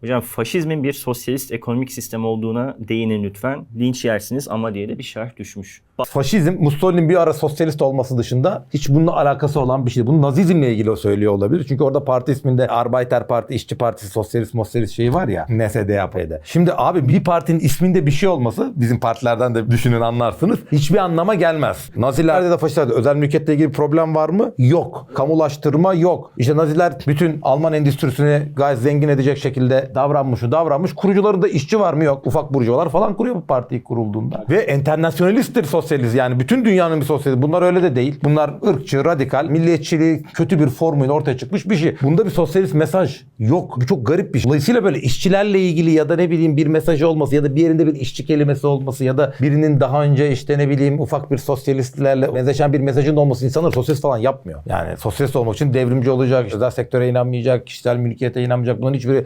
Hocam faşizmin bir sosyalist ekonomik sistem olduğuna değinin lütfen. Linç yersiniz ama diye de bir şerh düşmüş. Faşizm, Mussolini'nin bir ara sosyalist olması dışında hiç bununla alakası olan bir şey. Bunu Nazizmle ilgili o söylüyor olabilir. Çünkü orada parti isminde Arbeiter Parti, İşçi Partisi, Sosyalist, Sosyalist şeyi var ya. NSDAP'de. Şimdi abi bir partinin isminde bir şey olması bizim partilerden de düşünün anlarsınız. Hiçbir anlama gelmez. Nazilerde de faşistlerde özel mülkiyetle ilgili bir problem var mı? Yok. Kamulaştırma yok. İşte Naziler bütün Alman endüstrisini gayet zengin edecek şekilde davranmış mı? Davranmış. Kurucularında işçi var mı? Yok. Ufak burjuvalar falan kuruyor bu parti kurulduğunda. Ve enternasyonalisttir sosyalist. Yani bütün dünyanın bir sosyalisti. Bunlar öyle de değil. Bunlar ırkçı, radikal, milliyetçiliği kötü bir formuyla ortaya çıkmış bir şey. Bunda bir sosyalist mesaj yok. Bu çok garip bir şey. Dolayısıyla böyle işçilerle ilgili ya da ne bileyim bir mesajı olması ya da bir yerinde bir işçi kelimesi olması ya da birinin daha önce işte ne bileyim ufak bir sosyalistlerle benzeşen bir mesajın olması insanlar sosyalist falan yapmıyor. Yani sosyalist olmak için devrimci olacak, özel sektöre inanmayacak, kişisel mülkiyete inanmayacak. Bunların hiçbiri